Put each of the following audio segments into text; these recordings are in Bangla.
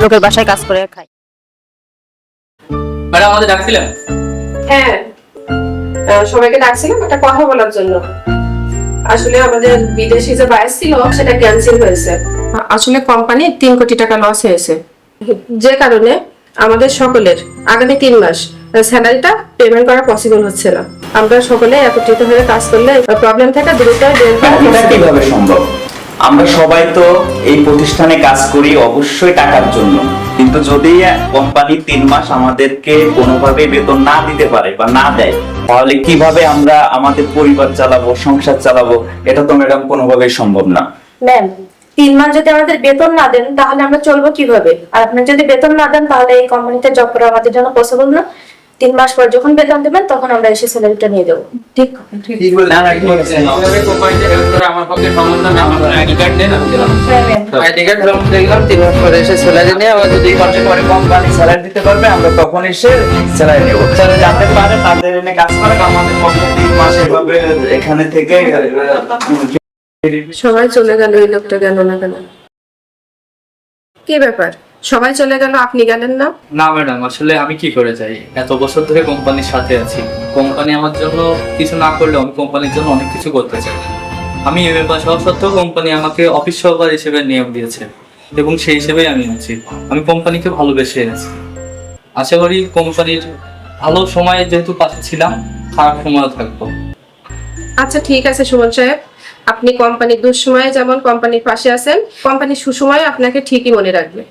লোকের বাসায় কাজ করে খাই। ম্যাডাম আমাদের ডাকছিলেন? হ্যাঁ। আহ, সবাইকে ডাকছিলাম একটা কথা বলার জন্য। আসলে আমাদের বিদেশি যে বায়াস ছিল সেটা ক্যান্সেল হয়েছে। আসলে কোম্পানির তিন কোটি টাকা লস হয়েছে। যে কারণে আমাদের সকলের আগামী তিন মাস স্যালারিটা পেমেন্ট করা পসিবল হচ্ছে না। আমরা সকলে একত্রিত হয়ে কাজ করলে প্রবলেম থেকে দ্রুত বের করা কীভাবে সম্ভব? আমরা সবাই তো এই প্রতিষ্ঠানে কাজ করি অবশ্যই টাকার জন্য। কিন্তু যদি কোম্পানি তিন মাস আমাদেরকে কোনোভাবে বেতন না দিতে পারে বা না দেয় তাহলে কীভাবে আমরা আমাদের পরিবার চালাবো সংসার চালাবো? এটা তো ম্যাডাম কোনোভাবেই সম্ভব না। ম্যাম তিন মাস যদি আমাদের বেতন না দেন তাহলে আমরা চলবো কীভাবে? আর আপনি যদি বেতন না দেন তাহলে এই কোম্পানিতে জব করা আমাদের জন্য পসিবল না। তিন মাস পর যখন বেতন দেবেন তখন আমরা এসে স্যালারিটা নিয়ে দেবো। ঠিক? এখানে থেকে সবাই চলে গেল এই লোকটা গেল না কেন? কি ব্যাপার? সবাই চলে গেল আপনি গেলেন না? না ম্যাডাম আসলে আমি কি করে যাই? এত বছর ধরে কোম্পানির সাথে আছি। কোম্পানি আমার জন্য কিছু না করলেও আমি কোম্পানির জন্য অনেক কিছু করতে চাই। আমি এম এ পাস হওয়া সত্ত্বেও কোম্পানি আমাকে অফিস সহকার হিসেবে নিয়োগ দিয়েছে এবং সেই হিসেবেই আমি আছি। আমি কোম্পানিকে ভালোবেসে আছি। আশা করি কোম্পানির ভালো সময়ে যেহেতু পাশে ছিলাম খারাপ সময়ও থাকব। আচ্ছা ঠিক আছে সুমন সাহেব। আপনি কোম্পানির দুঃসময়ে যেমন কোম্পানির পাশে আছেন কোম্পানির সুসময়ে আপনাকে ঠিকই মনে রাখবে।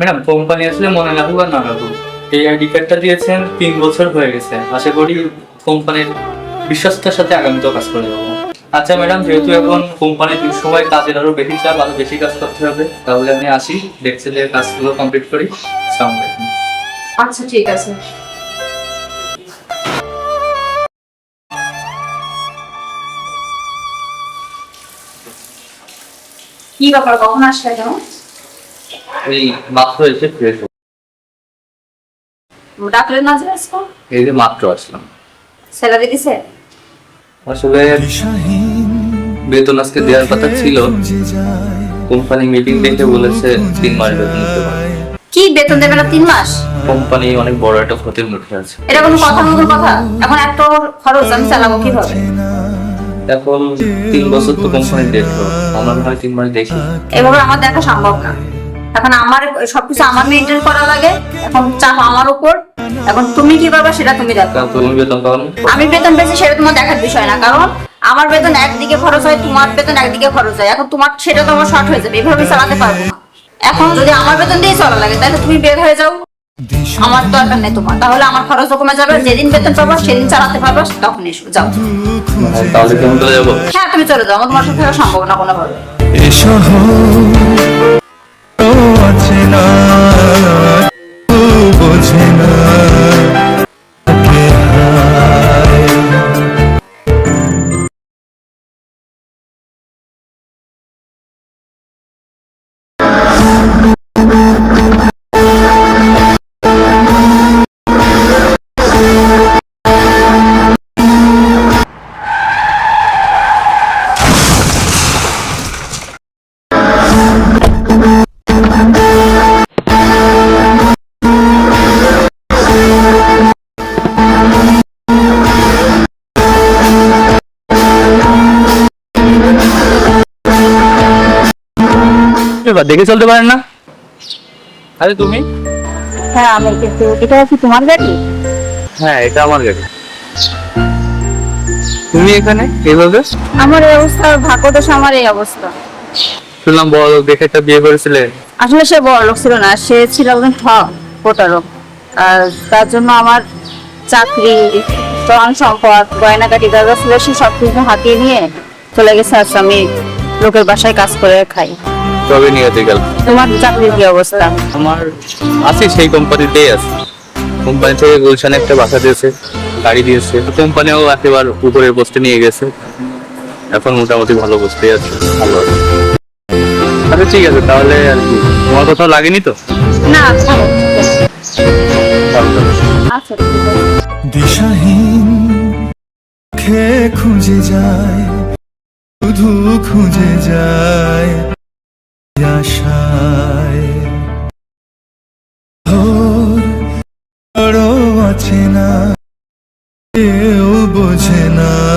ম্যাডাম, কোম্পানি আসলে মনে রাখুক আর না রাখুক এই আইডি কার্ডটা দিয়েছেন তিন বছর হয়ে গেছে। আশা করি কোম্পানির বিশ্বস্ততার সাথে আগামীতেও কাজ করে যাব আচ্ছা ম্যাডাম, যেহেতু এখন কোম্পানির সময় কাজের আরও বেশি চাপ, আরও বেশি কাজ করতে হবে, তাহলে আমি আসি, দেখছি যে কাজগুলো কমপ্লিট করি। আচ্ছা ঠিক আছে। কি ব্যাপার, কখন আসলে কেন? এই মাত্র এসে ফ্রেশ না যে আজকে এই যে মাত্র আসলাম। স্যালারি দিছে? আসলে বেতন আজকে দেওয়ার কথা ছিল। কোম্পানি মিটিং দেখে বলেছে তিন মাস বেতন দিতে কি বেতন দেবে না তিন মাস? কোম্পানি অনেক বড় একটা ক্ষতির মুখে আছে। এটা কোনো কথা মতন কথা? এখন এত খরচ আমি চালাবো কীভাবে? এখন তিন বছর তো কোম্পানি দেখল। আমরা মনে হয় তিন মাস দেখি। এভাবে আমার দেখা সম্ভব না। এখন আমার সবকিছু আমার মেনটেন করা লাগে। এখন চাপ আমার উপর। এখন তুমি কি পাবা সেটা তুমি দেখো। তুমি বেতন পাওনি আমি বেতন পেয়েছি সেটা তোমার দেখার বিষয় না কারণ আমার বেতন একদিকে খরচ হয় তোমার বেতন একদিকে খরচ হয়। এখন তোমার সেটা তো আমার শর্ট হয়ে যাবে এভাবে চালাতে পারব না। এখন যদি আমার বেতন দিয়ে চলা লাগে তাহলে তুমি বের হয়ে যাও। আমার দরকার নেই তোমার। তাহলে আমার খরচও কমে যাবে যেদিন বেতন পাবো সেদিন চালাতে পারব তখন এসো যাও। তাহলে কেমন চলে যাব। হ্যাঁ তুমি চলে যাও আমার তোমার সাথে সম্ভব না কোনোভাবে বোঝে দেখে চলতে পারেন না? আরে তুমি? হ্যাঁ আমি কিন্তু এটা কি তোমার গাড়ি? হ্যাঁ এটা আমার গাড়ি। তুমি এখানে? এভাবে আমার এই অবস্থা ভাগ্যদোষ আমার এই অবস্থা। শুনলাম বড় দেখে একটা বিয়ে করেছিলে আসলে সে বড় লোক ছিল না সে ছিল একজন ঠক প্রতারক। আর তার জন্য আমার চাকরি চরণ সম্পদ গয়নাকাটি দাদা ছিল সে সব কিছু হাতিয়ে নিয়ে চলে গেছে। আজ আমি লোকের বাসায় কাজ করে খাই। তবে নিয়ে যেতে গেল তোমার চাকরির কি অবস্থা? আমার আছি সেই কোম্পানিতেই আছি। কোম্পানি থেকে গুলশানে একটা বাসা দিয়েছে গাড়ি দিয়েছে। কোম্পানিও একেবার উপরের পোস্টে নিয়ে গেছে। এখন মোটামুটি ভালো পোস্টে আছে ভালো আছে। আচ্ছা ঠিক আছে তাহলে আর কি। তোমার কোথাও লাগেনি তো? না আচ্ছা দিশাহীন খে খুঁজে যায় শুধু খুঁজে যায়। আছে না কেউ বোঝে না।